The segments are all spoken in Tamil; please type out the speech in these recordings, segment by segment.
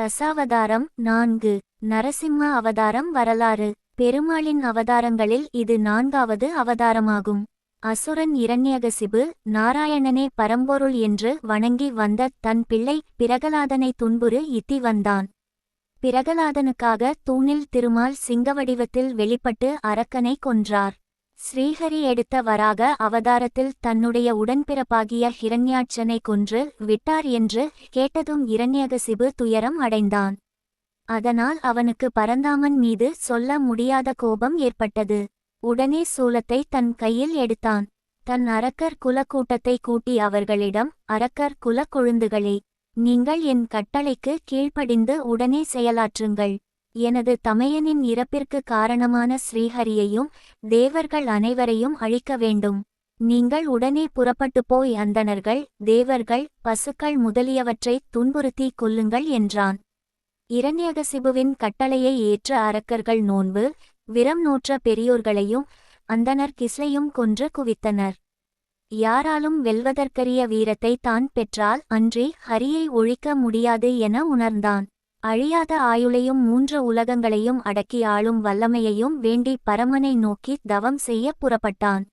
தசாவதாரம் நான்கு. நரசிம்ம அவதாரம் வரலாறு. பெருமாளின் அவதாரங்களில் இது நான்காவது அவதாரமாகும். அசுரன் இரண்யகசிபு நாராயணனே பரம்பொருள் என்று வணங்கி வந்த தன் பிள்ளை பிரகலாதனை துன்புறு இத்தி வந்தான். பிரகலாதனுக்காக தூணில் திருமால் சிங்கவடிவத்தில் வெளிப்பட்டு அரக்கனை கொன்றார். ஸ்ரீஹரி எடுத்த வராக அவதாரத்தில் தன்னுடைய உடன்பிறப்பாகிய ஹிரண்யாட்சனை கொன்று விட்டார் என்று கேட்டதும் இரண்யகசிபு துயரம் அடைந்தான். அதனால் அவனுக்கு பரந்தாமன் மீது சொல்ல முடியாத கோபம் ஏற்பட்டது. உடனே சூலத்தை தன் கையில் எடுத்தான். தன் அரக்கர் குலக்கூட்டத்தை கூட்டி அவர்களிடம் அரக்கர் குல கொழுந்துகளே நீங்கள் என் கட்டளைக்கு கீழ்ப்படிந்து உடனே செயலாற்றுங்கள். எனது தமையனின் இறப்பிற்கு காரணமான ஸ்ரீஹரியையும் தேவர்கள் அனைவரையும் அழிக்க வேண்டும். நீங்கள் உடனே புறப்பட்டு போய் அந்தணர்கள் தேவர்கள் பசுக்கள் முதலியவற்றை துன்புறுத்தி கொல்லுங்கள் என்றான். இரண்யகசிபுவின் கட்டளையை ஏற்ற அரக்கர்கள் நோன்பு விரம் நோற்ற பெரியோர்களையும் அந்தணர் கிஸ்லையும் கொன்று குவித்தனர். யாராலும் வெல்வதற்கரிய வீரத்தை தான் பெற்றால் அன்றி ஹரியை ஒழிக்க முடியாது என உணர்ந்தான். அழியாத ஆயுளையும் மூன்று உலகங்களையும் அடக்கி ஆளும் வல்லமையையும் வேண்டி பரமனை நோக்கி தவம் செய்ய புறப்பட்டான்.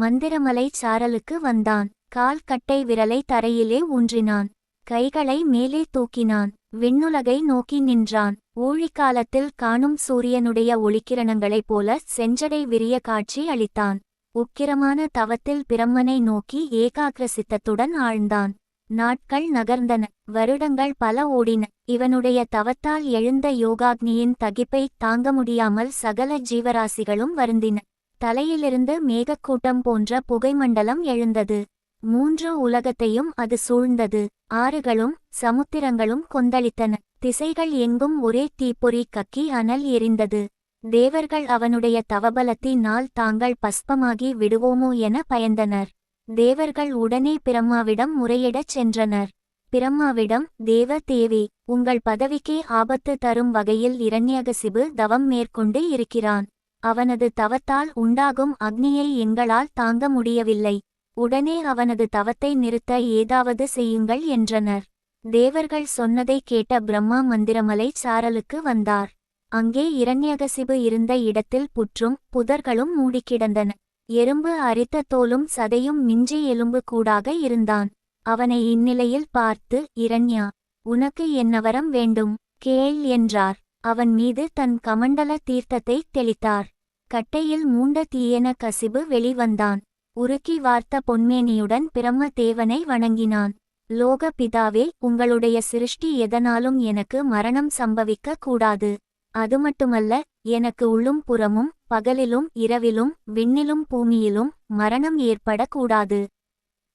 மந்திரமலை சாரலுக்கு வந்தான். கால் கட்டை விரலை தரையிலே ஊன்றினான். கைகளை மேலே தூக்கினான். விண்ணுலகை நோக்கி நின்றான். ஊழிக்காலத்தில் காணும் சூரியனுடைய ஒளிக்கிரணங்களைப் போல செஞ்சடை விரிய காட்சி அளித்தான். உக்கிரமான தவத்தில் பிரம்மனை நோக்கி ஏகாகிர சித்தத்துடன் ஆழ்ந்தான். நாட்கள் நகர்ந்தன. வருடங்கள் பல ஓடின. இவனுடைய தவத்தால் எழுந்த யோகாக்னியின் தகிப்பை தாங்க முடியாமல் சகல ஜீவராசிகளும் வருந்தின. தலையிலிருந்து மேகக்கூட்டம் போன்ற புகைமண்டலம் எழுந்தது. மூன்று உலகத்தையும் அது சூழ்ந்தது. ஆறுகளும் சமுத்திரங்களும் கொந்தளித்தன. திசைகள் எங்கும் ஒரே தீப்பொறி கக்கி அனல் எரிந்தது. தேவர்கள் அவனுடைய தவபலத்தினால் தாங்கள் பஸ்பமாகி விடுவோமோ என பயந்தனர். தேவர்கள் உடனே பிரம்மாவிடம் முறையிடச் சென்றனர். பிரம்மாவிடம் தேவ தேவி உங்கள் பதவிக்கே ஆபத்து தரும் வகையில் இரண்யகசிபு தவம் மேற்கொண்டு இருக்கிறான். அவனது தவத்தால் உண்டாகும் அக்னியை எங்களால் தாங்க முடியவில்லை. உடனே அவனது தவத்தை நிறுத்த ஏதாவது செய்யுங்கள் என்றனர். தேவர்கள் சொன்னதை கேட்ட பிரம்மா மந்திரமலை சாரலுக்கு வந்தார். அங்கே இரண்யகசிபு இருந்த இடத்தில் புற்றும் புதர்களும் மூடிக்கிடந்தன. எறும்பு அரித்த தோலும் சதையும் மிஞ்சி எலும்பு கூடாக இருந்தான். அவனை இந்நிலையில் பார்த்து இரண்யா உனக்கு என்ன வரம் வேண்டும்? கேள் என்றார். அவன் மீது தன் கமண்டல தீர்த்தத்தை தெளித்தார். கட்டையில் மூண்ட தீயென கசிபு வெளிவந்தான். உருக்கி வார்த்த பொன்மேனியுடன் பிரம்ம தேவனை வணங்கினான். லோக பிதாவே உங்களுடைய சிருஷ்டி எதனாலும் எனக்கு மரணம் சம்பவிக்க கூடாது. அது மட்டுமல்ல எனக்கு உள்ளும் புறமும் பகலிலும் இரவிலும் விண்ணிலும் பூமியிலும் மரணம் ஏற்படக்கூடாது.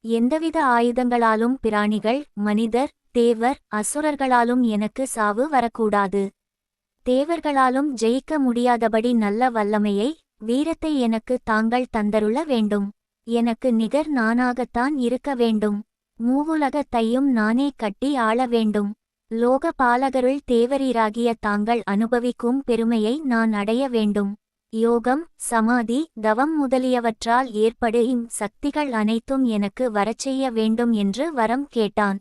எந்தவித ஆயுதங்களாலும் பிராணிகள் மனிதர் தேவர் அசுரர்களாலும் எனக்கு சாவு வரக்கூடாது. தேவர்களாலும் ஜெயிக்க முடியாதபடி நல்ல வல்லமையை வீரத்தை எனக்கு தாங்கள் தந்தருள வேண்டும். எனக்கு நிகர் நானாகத்தான் இருக்க வேண்டும். மூவுலகத்தையும் நானே கட்டி ஆள வேண்டும். லோக பாலகருள் தேவரீராகிய தாங்கள் அனுபவிக்கும் பெருமையை நான் அடைய வேண்டும். யோகம் சமாதி தவம் முதலியவற்றால் ஏற்படும் சக்திகள் அனைத்தும் எனக்கு வரச்செய்ய வேண்டும் என்று வரம் கேட்டான்.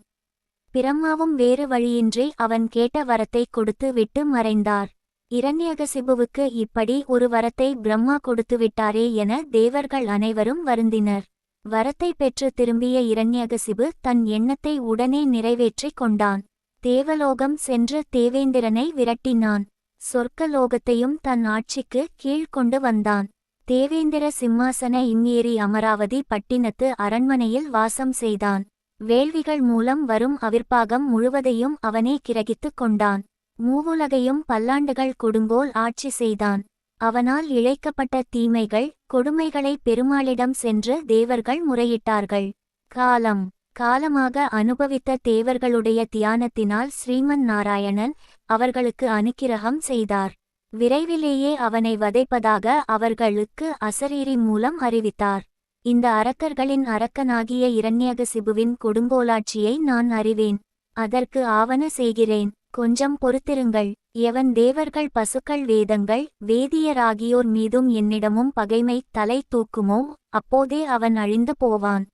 பிரம்மாவும் வேறு வழியின்றி அவன் கேட்ட வரத்தை கொடுத்து விட்டு மறைந்தார். இரண்யகசிபுவுக்கு இப்படி ஒரு வரத்தை பிரம்மா கொடுத்து விட்டாரே என தேவர்கள் அனைவரும் வருந்தினர். வரத்தை பெற்று திரும்பிய இரண்யகசிபு தன் எண்ணத்தை உடனே நிறைவேற்றிக் கொண்டான். தேவலோகம் சென்று தேவேந்திரனை விரட்டினான். சொர்க்கலோகத்தையும் தன் ஆட்சிக்கு கீழ்கொண்டு வந்தான். தேவேந்திர சிம்மாசன இன்னேறி அமராவதி பட்டினத்து அரண்மனையில் வாசம் செய்தான். வேள்விகள் மூலம் வரும் அவிர்ப்பாகம் முழுவதையும் அவனே கிரகித்துக் கொண்டான். மூவுலகையும் பல்லாண்டுகள் கொடுங்கோல் ஆட்சி செய்தான். அவனால் இழைக்கப்பட்ட தீமைகள் கொடுமைகளை பெருமாளிடம் சென்று தேவர்கள் முறையிட்டார்கள். காலம் காலமாக அனுபவித்த தேவர்களுடைய தியானத்தினால் ஸ்ரீமன் நாராயணன் அவர்களுக்கு அனுக்கிரகம் செய்தார். விரைவிலேயே அவனை வதைப்பதாக அவர்களுக்கு அசரீரி மூலம் அறிவித்தார். இந்த அரக்கர்களின் அரக்கனாகிய இரண்யகசிபுவின் கொடுங்கோலாட்சியை நான் அறிவேன். அதற்கு ஆவன செய்கிறேன். கொஞ்சம் பொறுத்திருங்கள். எவன் தேவர்கள் பசுக்கள் வேதங்கள் வேதியராகியோர் மீதும் என்னிடமும் பகைமை தலை தூக்குமோ அப்போதே அவன் அழிந்து போவான்.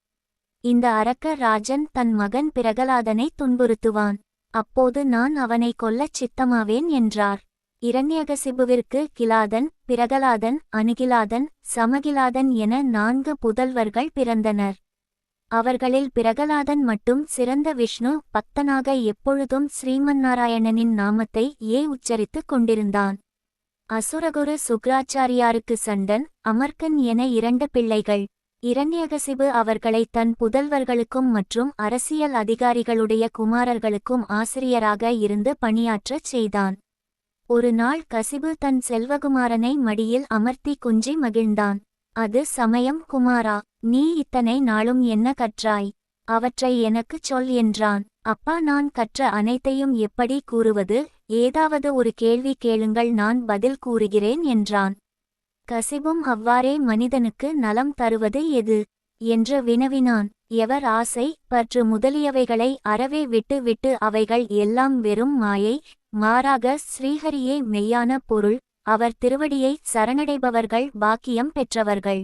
இந்த அரக்க ராஜன் தன் மகன் பிரகலாதனை துன்புறுத்துவான். அப்போது நான் அவனை கொல்லச் சித்தமாவேன் என்றார். இரண்யகசிபுவிற்கு கிலாதன் பிரகலாதன் அணுகிலாதன் சமகிலாதன் என நான்கு புதல்வர்கள் பிறந்தனர். அவர்களில் பிரகலாதன் மட்டும் சிறந்த விஷ்ணு பக்தனாக எப்பொழுதும் ஸ்ரீமன்னாராயணனின் நாமத்தை ஏ உச்சரித்துக் கொண்டிருந்தான். அசுரகுரு சுக்ராச்சாரியாருக்கு சண்டன் அமர்கன் என இரண்டு பிள்ளைகள். இரண்யகசிபு அவர்களை தன் புதல்வர்களுக்கும் மற்றும் அரசியல் அதிகாரிகளுடைய குமாரர்களுக்கும் ஆசிரியராக இருந்து பணியாற்றச் செய்தான். ஒரு நாள் கசிபு தன் செல்வகுமாரனை மடியில் அமர்த்தி குஞ்சி மகிழ்ந்தான். அது சமயம் குமாரா நீ இத்தனை நாளும் என்ன கற்றாய்? அவற்றை எனக்குச் சொல் என்றான். அப்பா நான் கற்ற அனைத்தையும் எப்படி கூறுவது? ஏதாவது ஒரு கேள்வி கேளுங்கள் நான் பதில் கூறுகிறேன் என்றான். கசிவும் அவ்வாறே மனிதனுக்கு நலம் தருவது எது? என்று வினவினான். எவர் ஆசை பற்று முதலியவைகளை அறவே விட்டு விட்டு அவைகள் எல்லாம் வெறும் மாயை மாறாக ஸ்ரீஹரியே மெய்யான பொருள் அவர் திருவடியை சரணடைபவர்கள் பாக்கியம் பெற்றவர்கள்.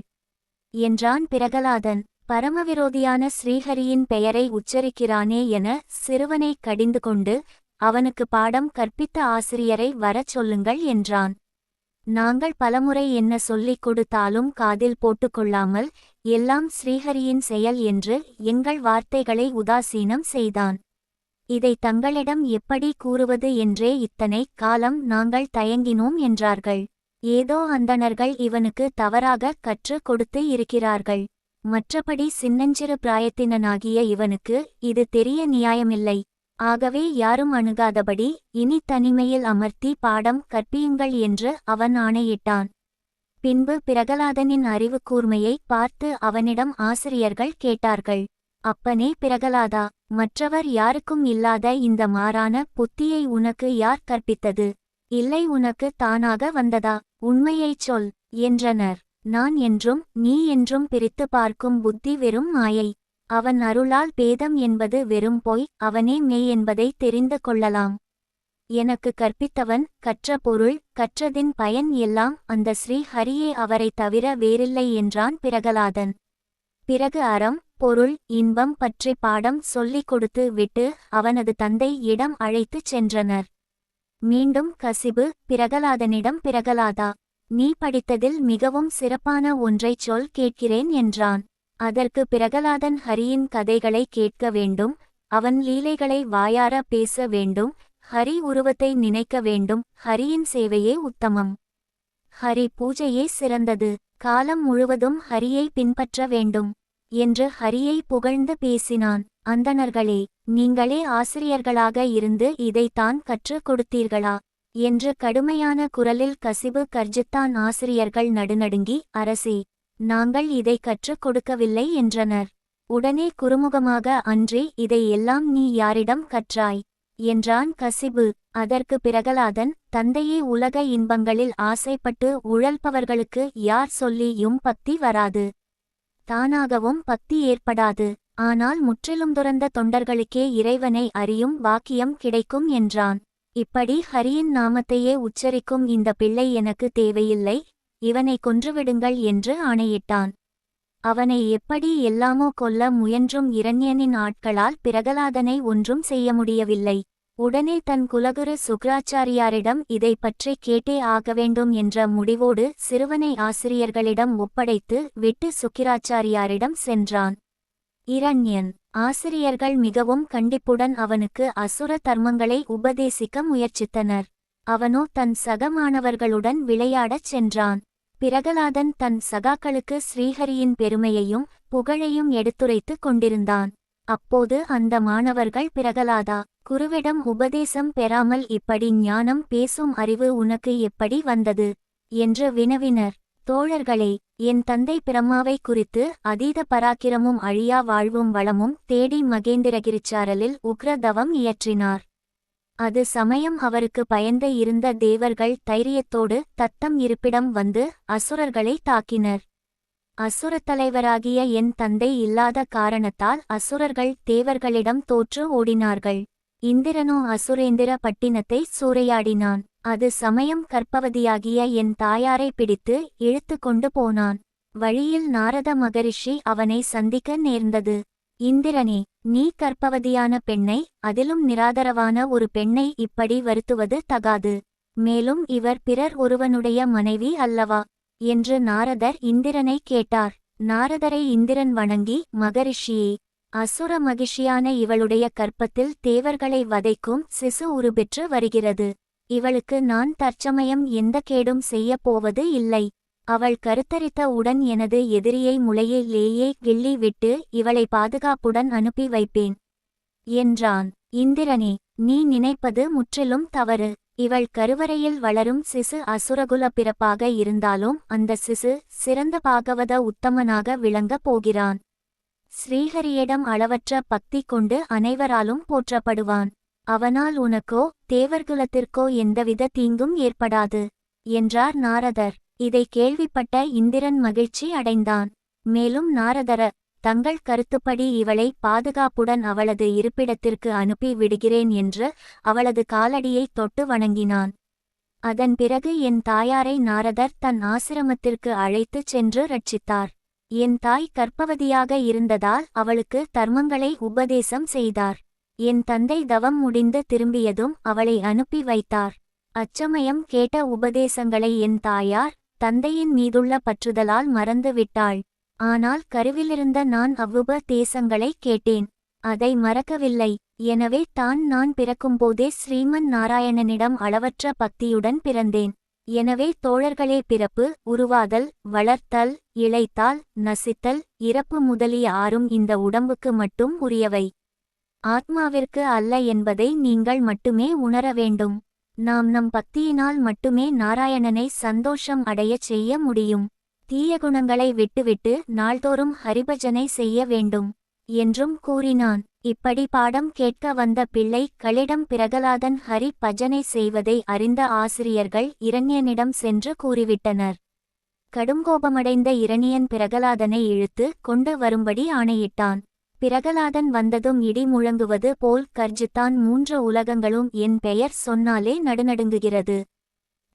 என்றான் பிரகலாதன். பரமவிரோதியான ஸ்ரீஹரியின் பெயரை உச்சரிக்கிறானே என சிறுவனை கடிந்து கொண்டு அவனுக்கு பாடம் கற்பித்த ஆசிரியரை வரச் சொல்லுங்கள் என்றான். நாங்கள் பலமுறை என்ன சொல்லிக் கொடுத்தாலும் காதில் போட்டுக்கொள்ளாமல் எல்லாம் ஸ்ரீஹரியின் செயல் என்று எங்கள் வார்த்தைகளை உதாசீனம் செய்தான். இதை தங்களிடம் எப்படி கூறுவது என்றே இத்தனை காலம் நாங்கள் தயங்கினோம் என்றார்கள். ஏதோ அந்தணர்கள் இவனுக்கு தவறாக கற்றுக் கொடுத்து இருக்கிறார்கள். மற்றபடி சின்னஞ்சிறு பிராயத்தினனாகிய இவனுக்கு இது தெரிய நியாயமில்லை. ஆகவே யாரும் அணுகாதபடி இனி தனிமையில் அமர்த்தி பாடம் கற்பியுங்கள் என்று அவன் ஆணையிட்டான். பின்பு பிரகலாதனின் அறிவு கூர்மையை பார்த்து அவனிடம் ஆசிரியர்கள் கேட்டார்கள். அப்பனே பிரகலாதா மற்றவர் யாருக்கும் இல்லாத இந்த மாறான புத்தியை உனக்கு யார் கற்பித்தது? இல்லை உனக்கு தானாக வந்ததா? உண்மையைச் சொல் என்றனர். நான் என்றும் நீ என்றும் பிரித்து பார்க்கும் புத்தி வெறும் மாயை. அவன் அருளால் பேதம் என்பது வெறும் பொய் அவனே மெய் என்பதை தெரிந்து கொள்ளலாம். எனக்கு கற்பித்தவன் கற்ற பொருள் கற்றதின் பயன் எல்லாம் அந்த ஸ்ரீ ஹரியே அவரை தவிர வேறில்லை என்றான் பிரகலாதன். பிறகு அறம் பொருள் இன்பம் பற்றி பாடம் சொல்லிக் கொடுத்து விட்டு அவனது தந்தை இடம் அழைத்துச் சென்றனர். மீண்டும் கசிபு பிரகலாதனிடம் பிரகலாதா நீ படித்ததில் மிகவும் சிறப்பான ஒன்றைச் சொல் கேட்கிறேன் என்றான். அதற்கு பிரகலாதன் ஹரியின் கதைகளை கேட்க வேண்டும் அவன் லீலைகளை வாயார பேச வேண்டும் ஹரி உருவத்தை நினைக்க வேண்டும் ஹரியின் சேவையே உத்தமம். ஹரி பூஜையே சிறந்தது காலம் முழுவதும் ஹரியை பின்பற்ற வேண்டும் என்று ஹரியை புகழ்ந்து பேசினான். அந்தணர்களே நீங்களே ஆசிரியர்களாக இருந்து இதைத்தான் கற்றுக் கொடுத்தீர்களா? என்று கடுமையான குரலில் கசிபு கர்ஜித்தான் ஆசிரியர்கள் நடுநடுங்கி அரசே நாங்கள் இதை கற்றுக் கொடுக்கவில்லை என்றனர். உடனே குறுமுகமாக அன்றே இதை எல்லாம் நீ யாரிடம் கற்றாய்? என்றான் கசிபு. அதற்கு பிரகலாதன் தந்தையே உலக இன்பங்களில் ஆசைப்பட்டு உழல்பவர்களுக்கு யார் சொல்லியும் பக்தி வராது. தானாகவும் பக்தி ஏற்படாது. ஆனால் முற்றிலும் துறந்த தொண்டர்களுக்கே இறைவனை அறியும் வாக்கியம் கிடைக்கும் என்றான். இப்படி ஹரியின் நாமத்தையே உச்சரிக்கும் இந்த பிள்ளை எனக்கு தேவையில்லை. இவனை கொன்றுவிடுங்கள் என்று ஆணையிட்டான். அவனை எப்படி எல்லாமோ கொல்ல முயன்றும் இரண்யனின் ஆட்களால் பிரகலாதனை ஒன்றும் செய்ய முடியவில்லை. உடனே தன் குலகுரு சுக்ராச்சாரியாரிடம் இதை பற்றி கேட்டே ஆக வேண்டும் என்ற முடிவோடு சிறுவனை ஆசிரியர்களிடம் ஒப்படைத்து விட்டு சுக்கிராச்சாரியாரிடம் சென்றான். இரண்யன் ஆசிரியர்கள் மிகவும் கண்டிப்புடன் அவனுக்கு அசுர தர்மங்களை உபதேசிக்க முயற்சித்தனர். அவனோ தன் சகமானவர்களுடன் விளையாடச் சென்றான். பிரகலாதன் தன் சகாக்களுக்கு ஸ்ரீஹரியின் பெருமையையும் புகழையும் எடுத்துரைத்துக் கொண்டிருந்தான். அப்போது அந்த மாணவர்கள் பிரகலாதா குருவிடம் உபதேசம் பெறாமல் இப்படி ஞானம் பேசும் அறிவு உனக்கு எப்படி வந்தது? என்று வினவினர். தோழர்களே என் தந்தை பிரம்மாவை குறித்து அதீத பராக்கிரமும் அழியா வாழ்வும் வளமும் தேடி மகேந்திரகிரிச்சாரலில் உக்ரதவம் இயற்றினார். அது சமயம் அவருக்கு பயந்து இருந்த தேவர்கள் தைரியத்தோடு தத்தம் இருப்பிடம் வந்து அசுரர்களை தாக்கினர். அசுரத் தலைவராகிய என் தந்தை இல்லாத காரணத்தால் அசுரர்கள் தேவர்களிடம் தோற்று ஓடினார்கள். இந்திரனோ அசுரேந்திர பட்டினத்தை சூறையாடினான். அது சமயம் கற்பவதியாகிய என் தாயாரை பிடித்து இழுத்து கொண்டு போனான். வழியில் நாரத மகரிஷி அவனை சந்திக்க நேர்ந்தது. இந்திரனே நீ கற்பவதியான பெண்ணை அதிலும் நிராதரவான ஒரு பெண்ணை இப்படி வருத்துவது தகாது. மேலும் இவர் பிறர் ஒருவனுடைய மனைவி அல்லவா? என்று நாரதர் இந்திரனை கேட்டார். நாரதரை இந்திரன் வணங்கி மகரிஷியே அசுர மகிழ்ச்சியான இவளுடைய கற்பத்தில் தேவர்களை வதைக்கும் சிசு உருபெற்று வருகிறது. இவளுக்கு நான் தற்சமயம் எந்த கேடும் செய்யப் போவது இல்லை. அவள் கருத்தரித்த உடன் எனது எதிரியை முளையிலேயே கிள்ளி விட்டு இவளை பாதுகாப்புடன் அனுப்பி வைப்பேன் என்றான். இந்திரனே நீ நினைப்பது முற்றிலும் தவறு. இவள் கருவறையில் வளரும் சிசு அசுரகுல பிறப்பாக இருந்தாலும் அந்த சிசு சிறந்த பாகவத உத்தமனாக விளங்கப் போகிறான். ஸ்ரீஹரியிடம் அளவற்ற பக்தி கொண்டு அனைவராலும் போற்றப்படுவான். அவனால் உனக்கோ தேவர்குலத்திற்கோ எந்தவித தீங்கும் ஏற்படாது என்றார் நாரதர். இதை கேள்விப்பட்ட இந்திரன் மகிழ்ச்சி அடைந்தான். மேலும் நாரதர தங்கள் கருத்துப்படி இவளை பாதுகாப்புடன் அவளது இருப்பிடத்திற்கு அனுப்பி விடுகிறேன் என்று அவளது காலடியை தொட்டு வணங்கினான். அதன் பிறகு என் தாயாரை நாரதர் தன் ஆசிரமத்திற்கு அழைத்துச் சென்று ரட்சித்தார். என் தாய் கற்பவதியாக இருந்ததால் அவளுக்கு தர்மங்களை உபதேசம் செய்தார். என் தந்தை தவம் முடிந்து திரும்பியதும் அவளை அனுப்பி வைத்தார். அச்சமயம் கேட்ட உபதேசங்களை என் தாயார் தந்தையின் மீதுள்ள பற்றுதலால் மறந்துவிட்டாள். ஆனால் கருவிலிருந்த நான் அவ்வுபதேசங்களை கேட்டேன். அதை மறக்கவில்லை. எனவே தான் நான் பிறக்கும்போதே ஸ்ரீமன் நாராயணனிடம் அளவற்ற பக்தியுடன் பிறந்தேன். எனவே தோழர்களே பிறப்பு உருவாதல் வளர்த்தல் இழைத்தால் நசித்தல் இறப்பு முதலிய ஆறும் இந்த உடம்புக்கு மட்டும் உரியவை. ஆத்மாவிற்கு அல்ல என்பதை நீங்கள் மட்டுமே உணர வேண்டும். நாம் நம் பக்தியினால் மட்டுமே நாராயணனை சந்தோஷம் அடையச் செய்ய முடியும். தீய குணங்களை விட்டுவிட்டு நாள்தோறும் ஹரிபஜனை செய்ய வேண்டும். என்றும் கூறினான். இப்படி பாடம் கேட்க வந்த பிள்ளை களிடம் பிரகலாதன் ஹரி பஜனை செய்வதை அறிந்த ஆசிரியர்கள் இரண்யனிடம் சென்று கூறிவிட்டனர். கடுங்கோபமடைந்த இரணியன் பிரகலாதனை இழுத்து கொண்டு வரும்படி ஆணையிட்டான். பிரகலாதன் வந்ததும் இடி முழங்குவது போல் கர்ஜித்தான் மூன்று உலகங்களும் என் பெயர் சொன்னாலே நடுநடுங்குகிறது.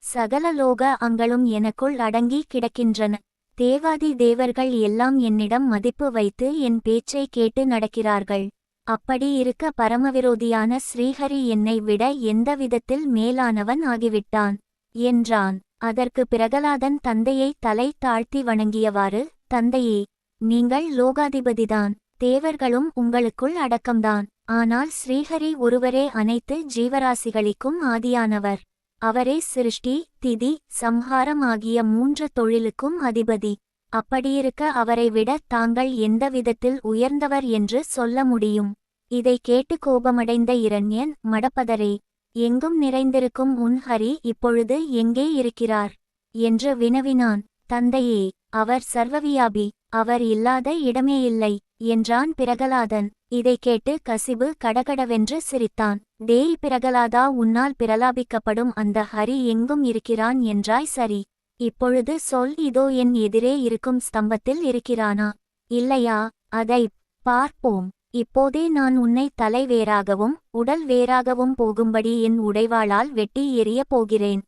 சகல லோக அங்களும் எனக்குள் அடங்கி கிடக்கின்றன. தேவாதி தேவர்கள் எல்லாம் என்னிடம் மதிப்பு வைத்து என் பேச்சை கேட்டு நடக்கிறார்கள். அப்படி இருக்க பரமவிரோதியான ஸ்ரீஹரி என்னை விட எந்த விதத்தில் மேலானவன் ஆகிவிட்டான்? என்றான். அதற்கு பிரகலாதன் தந்தையை தலை தாழ்த்தி வணங்கியவாறு தந்தையே நீங்கள் லோகாதிபதிதான். தேவர்களும் உங்களுக்குள் அடக்கம்தான். ஆனால் ஸ்ரீஹரி ஒருவரே அனைத்து ஜீவராசிகளுக்கும் ஆதியானவர். அவரே சிருஷ்டி திதி சம்ஹாரம் ஆகிய மூன்று தொழிலுக்கும் அதிபதி. அப்படியிருக்க அவரை விட தாங்கள் எந்த விதத்தில் உயர்ந்தவர் என்று சொல்ல முடியும். இதை கேட்டு கோபமடைந்த இரண்யன் மடப்பதரே எங்கும் நிறைந்திருக்கும் உன் ஹரி இப்பொழுது எங்கே இருக்கிறார்? என்று வினவினான். தந்தையே அவர் சர்வவியாபி அவர் இல்லாத இடமே இல்லை. என்றான் பிரகலாதன். இதை கேட்டு கசிபு கடகடவென்று சிரித்தான். டேய் பிரகலாதா உன்னால் பிரலாபிக்கப்படும் அந்த ஹரி எங்கும் இருக்கிறான் என்றாய் சரி. இப்பொழுது சொல் இதோ என் எதிரே இருக்கும் ஸ்தம்பத்தில் இருக்கிறானா? இல்லையா? அதை பார்ப்போம். இப்போதே நான் உன்னை தலை வேறாகவும் உடல் வேறாகவும் போகும்படி என் உடைவாளால் வெட்டி எறியப் போகிறேன்.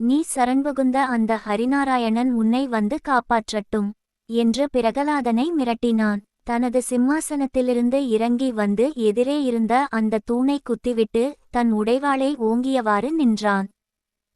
நீ சரண்புகுந்த அந்த ஹரிநாராயணன் உன்னை வந்து காப்பாற்றட்டும் என்று பிரகலாதனை மிரட்டினான். தனது சிம்மாசனத்திலிருந்து இறங்கி வந்து எதிரே இருந்த அந்த தூணை குத்திவிட்டு தன் உடைவாளை ஓங்கியவாறு நின்றான்.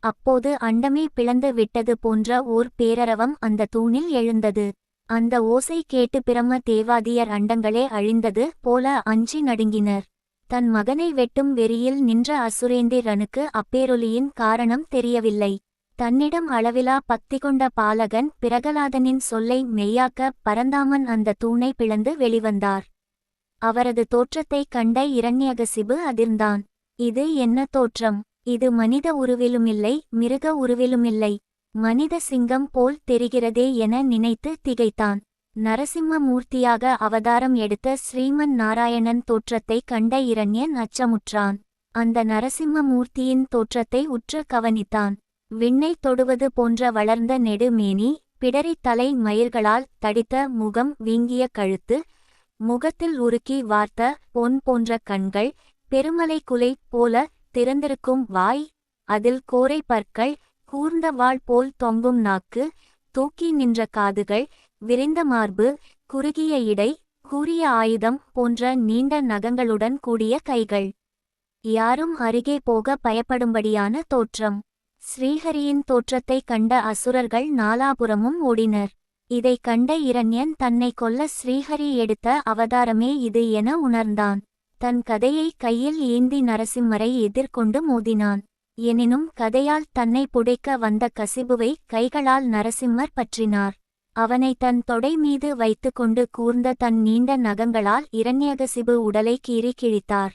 அப்போது அண்டமே பிளந்து விட்டது போன்ற ஓர் பேரரவம் அந்த தூணில் எழுந்தது. அந்த ஓசை கேட்டு பிரம்ம தேவாதியர் அண்டங்களே அழிந்தது போல அஞ்சி நடுங்கினர். தன் மகனை வெட்டும் வெறியில் நின்ற அசுரேந்திரனுக்கு அப்பேரொலியின் காரணம் தெரியவில்லை. தன்னிடம் அளவிலா பக்தி கொண்ட பாலகன் பிரகலாதனின் சொல்லை மெய்யாக்க பரந்தாமன் அந்த தூணை பிளந்து வெளிவந்தார். அவரது தோற்றத்தைக் கண்ட இரண்யகசிபு அதிர்ந்தான். இது என்ன தோற்றம்? இது மனித உருவிலுமில்லை மிருக உருவிலுமில்லை. மனித சிங்கம் போல் தெரிகிறதே என நினைத்து திகைத்தான். நரசிம்ம மூர்த்தியாக அவதாரம் எடுத்த ஸ்ரீமன் நாராயணன் தோற்றத்தைக் கண்ட இரண்யன் அச்சமுற்றான். அந்த நரசிம்ம மூர்த்தியின் தோற்றத்தை உற்று கவனித்தான். விண்ணை தொடுவது போன்ற வளர்ந்த நெடுமேனி பிடரி தலை மயிர்களால் தடித்த முகம் வீங்கிய கழுத்து முகத்தில் உருக்கி வார்த்த பொன் போன்ற கண்கள் பெருமலை குலை போல திறந்திருக்கும் வாய் அதில் கோரை பற்கள் கூர்ந்த வாள் போல் தொங்கும் நாக்கு தூக்கி நின்ற காதுகள் விரிந்த மார்பு குறுகிய இடை கூறிய ஆயுதம் போன்ற நீண்ட நகங்களுடன் கூடிய கைகள். யாரும் அருகே போக பயப்படும்படியான தோற்றம். ஸ்ரீஹரியின் தோற்றத்தைக் கண்ட அசுரர்கள் நாலாபுறமும் ஓடினர். இதைக் கண்ட இரண்யன் தன்னை கொல்ல ஸ்ரீஹரி எடுத்த அவதாரமே இது என உணர்ந்தான். தன் கதையை கையில் ஏந்தி நரசிம்மரை எதிர்கொண்டு மோதினான். எனினும் கதையால் தன்னை புடைக்க வந்த கசிபுவை கைகளால் நரசிம்மர் பற்றினார். அவனை தன் தொடை மீது வைத்துக்கொண்டு கூர்ந்த தன் நீண்ட நகங்களால் இரண்யகசிபு உடலை கீறி கிழித்தார்.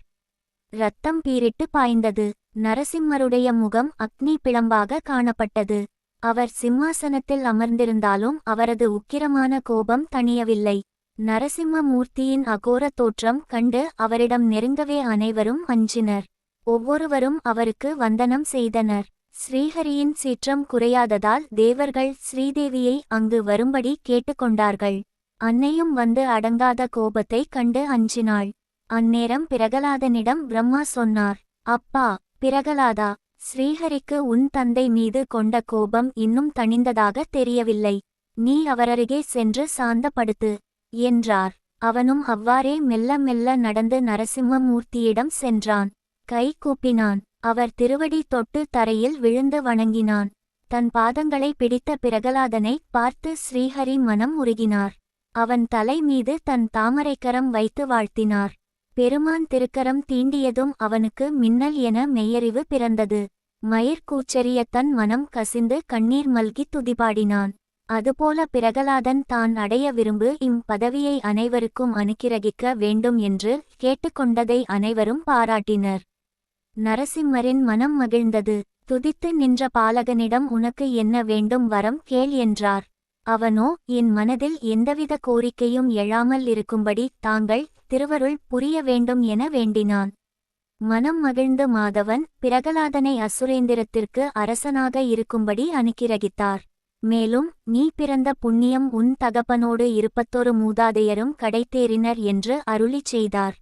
ரத்தம் பீரிட்டு பாய்ந்தது. நரசிம்மருடைய முகம் அக்னி பிளம்பாக காணப்பட்டது. அவர் சிம்மாசனத்தில் அமர்ந்திருந்தாலும் அவரது உக்கிரமான கோபம் தணியவில்லை. நரசிம்ம மூர்த்தியின் அகோர தோற்றம் கண்டு அவரிடம் நெருங்கவே அனைவரும் அஞ்சினர். ஒவ்வொருவரும் அவருக்கு வந்தனம் செய்தனர். ஸ்ரீஹரியின் சீற்றம் குறையாததால் தேவர்கள் ஸ்ரீதேவியை அங்கு வரும்படி கேட்டுக்கொண்டார்கள். அன்னையும் வந்து அடங்காத கோபத்தை கண்டு அஞ்சினாள். அந்நேரம் பிரகலாதனிடம் பிரம்மா சொன்னார் அப்பா பிரகலாதா ஸ்ரீஹரிக்கு உன் தந்தை மீது கொண்ட கோபம் இன்னும் தணிந்ததாக தெரியவில்லை. நீ அவரருகே சென்று சாந்தப்படுத்து என்றார். அவனும் அவ்வாறே மெல்ல மெல்ல நடந்து நரசிம்மமூர்த்தியிடம் சென்றான். கை கூப்பினான். அவர் திருவடி தொட்டு தரையில் விழுந்து வணங்கினான். தன் பாதங்களை பிடித்த பிரகலாதனை பார்த்து ஸ்ரீஹரி மனம் உருகினார். அவன் தலை மீது தன் தாமரைக்கரம் வைத்து வாழ்த்தினார். பெருமான் திருக்கரம் தீண்டியதும் அவனுக்கு மின்னல் என மெய்யறிவு பிறந்தது. மயிர்கூச்சரிய தன் மனம் கசிந்து கண்ணீர் மல்கி துதிபாடினான். அதுபோல பிரகலாதன் தான் அடைய விரும்பு இம் பதவியை அனைவருக்கும் அனுக்கிரகிக்க வேண்டும் என்று கேட்டுக்கொண்டதை அனைவரும் பாராட்டினர். நரசிம்மரின் மனம் மகிழ்ந்தது. துதித்து நின்ற பாலகனிடம் உனக்கு என்ன வேண்டும் வரம் கேள் என்றார். அவனோ என் மனதில் எந்தவித கோரிக்கையும் எழாமல் இருக்கும்படி தாங்கள் திருவருள் புரிய வேண்டும் என வேண்டினான். மனம் மகிழ்ந்து மாதவன் பிரகலாதனை அசுரேந்திரத்திற்கு அரசனாக இருக்கும்படி அனுக்கிரகித்தார். மேலும் நீ பிறந்த புண்ணியம் உன் தகப்பனோடு இருப்பத்தொரு மூதாதையரும் கடைத்தேறினர் என்று அருளிச் செய்தார்.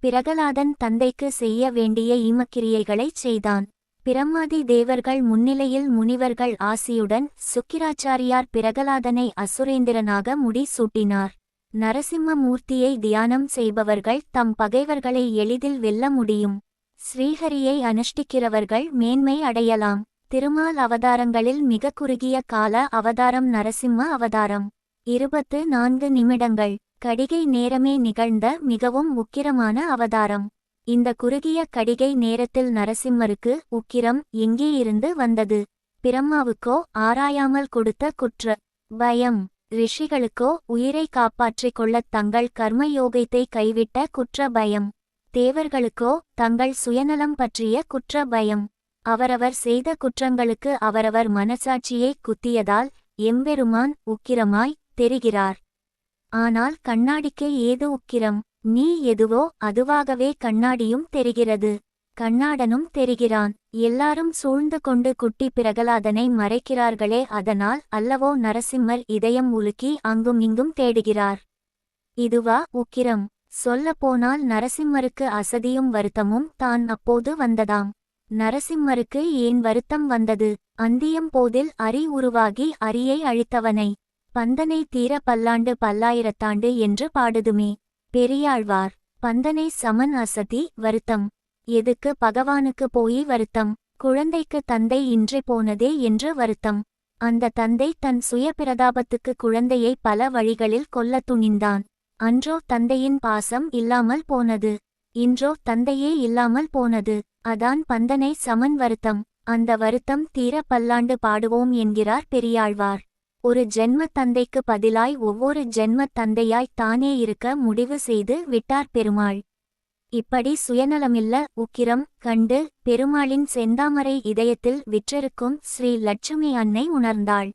பிரகலாதன் தந்தைக்கு செய்ய வேண்டிய ஈமக்கிரியைகளைச் செய்தான். பிரம்மாதி தேவர்கள் முன்னிலையில் முனிவர்கள் ஆசியுடன் சுக்கிராச்சாரியார் பிரகலாதனை அசுரேந்திரனாக முடி சூட்டினார் நரசிம்மமூர்த்தியை தியானம் செய்பவர்கள் தம் பகைவர்களை எளிதில் வெல்ல முடியும். ஸ்ரீஹரியை அனுஷ்டிக்கிறவர்கள் மேன்மை அடையலாம். திருமால் அவதாரங்களில் மிக குறுகிய கால அவதாரம் நரசிம்ம அவதாரம். இருபத்து நான்கு நிமிடங்கள். கடிகை நேரமே நிகழ்ந்த மிகவும் உக்கிரமான அவதாரம். இந்த குறுகிய கடிகை நேரத்தில் நரசிம்மருக்கு உக்கிரம் எங்கே இருந்து வந்தது? பிரம்மாவுக்கோ ஆராயாமல் கொடுத்த குற்ற பயம். ரிஷிகளுக்கோ உயிரை காப்பாற்றிக் கொள்ளத் தங்கள் கர்மயோகத்தை கைவிட்ட குற்ற பயம் தேவர்களுக்கோ தங்கள் சுயநலம் பற்றிய குற்ற பயம் அவரவர் செய்த குற்றங்களுக்கு அவரவர் மனசாட்சியை குத்தியதால் எம்பெருமான் உக்கிரமாய் தெரிகிறார். ஆனால் கண்ணாடிக்கு ஏது உக்கிரம்? நீ எதுவோ அதுவாகவே கண்ணாடியும் தெரிகிறது. கண்ணாடனும் தெரிகிறான். எல்லாரும் சூழ்ந்து கொண்டு குட்டி பிரகலாதனை மறைக்கிறார்களே அதனால் அல்லவோ நரசிம்மர் இதயம் உலுக்கி அங்கும் இங்கும் தேடுகிறார். இதுவா உக்கிரம்? சொல்லப்போனால் நரசிம்மருக்கு அசதியும் வருத்தமும் தான் அப்போது வந்ததாம். நரசிம்மருக்கு ஏன் வருத்தம் வந்தது? அந்தியம் போதில் அரி உருவாகி அரியை அழித்தவனை. பந்தனை தீர பல்லாண்டு பல்லாயிரத்தாண்டு என்று பாடுதுமே. பெரியாழ்வார் பந்தனை சமன் அசதி வருத்தம். எதுக்கு பகவானுக்கு போய் வருத்தம்? குழந்தைக்கு தந்தை இன்றி போனதே என்று வருத்தம். அந்த தந்தை தன் சுய பிரதாபத்துக்கு குழந்தையை பல வழிகளில் கொல்ல துணிந்தான். அன்றோ தந்தையின் பாசம் இல்லாமல் போனது. இன்றோ தந்தையே இல்லாமல் போனது. அதான் பந்தனை சமன் வருத்தம். அந்த வருத்தம் தீர பல்லாண்டு பாடுவோம் என்கிறார் பெரியாழ்வார். ஒரு ஜென்ம தந்தைக்கு பதிலாய் ஒவ்வொரு ஜென்ம தந்தையாய் தானே இருக்க முடிவு செய்து விட்டார் பெருமாள். இப்படி சுயநலமில்ல உக்கிரம் கண்டு பெருமாளின் செந்தாமரை இதயத்தில் விற்றிருக்கும் ஸ்ரீ லட்சுமி அன்னை உணர்ந்தாள்.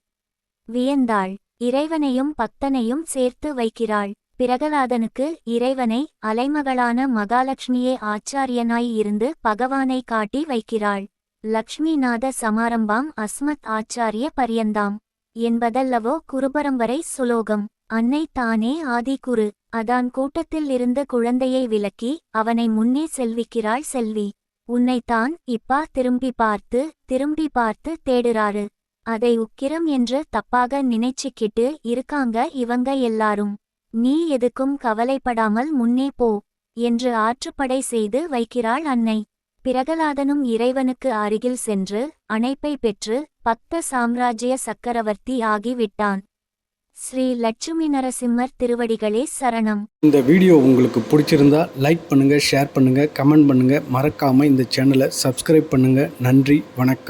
வியந்தாள். இறைவனையும் பக்தனையும் சேர்த்து வைக்கிறாள். பிரகலாதனுக்கு இறைவனை அலைமகளான மகாலட்சுமியே ஆச்சாரியனாய் இருந்து பகவானை காட்டி வைக்கிறாள். லக்ஷ்மிநாத சமாரம்பாம் அஸ்மத் ஆச்சாரிய பரியந்தாம். என்பதல்லவோ குருபரம்பரை சுலோகம். அன்னை தானே ஆதிக்குரு அதான் கூட்டத்தில் இருந்த குழந்தையை விலக்கி அவனை முன்னே செல்விக்கிறாள் செல்வி. உன்னைத்தான் இப்பா திரும்பி பார்த்து திரும்பி பார்த்து தேடுறாரு. அதை உக்கிரம் என்று தப்பாக நினைச்சுக்கிட்டு இருக்காங்க இவங்க எல்லாரும். நீ எதுக்கும் கவலைப்படாமல் முன்னே போ என்று ஆற்றுப்படை செய்து வைக்கிறாள் அன்னை. பிரகலாதனும் இறைவனுக்கு அருகில் சென்று அணைப்பை பெற்று பக்த சாம்ராஜ்ய சக்கரவர்த்தி ஆகிவிட்டான். ஸ்ரீ லட்சுமி நரசிம்மர் திருவடிகளே சரணம். இந்த வீடியோ உங்களுக்கு பிடிச்சிருந்தா லைக் பண்ணுங்கள் ஷேர் பண்ணுங்கள் கமெண்ட் பண்ணுங்கள் மறக்காமல் இந்த சேனலை சப்ஸ்கிரைப் பண்ணுங்கள் நன்றி வணக்கம்.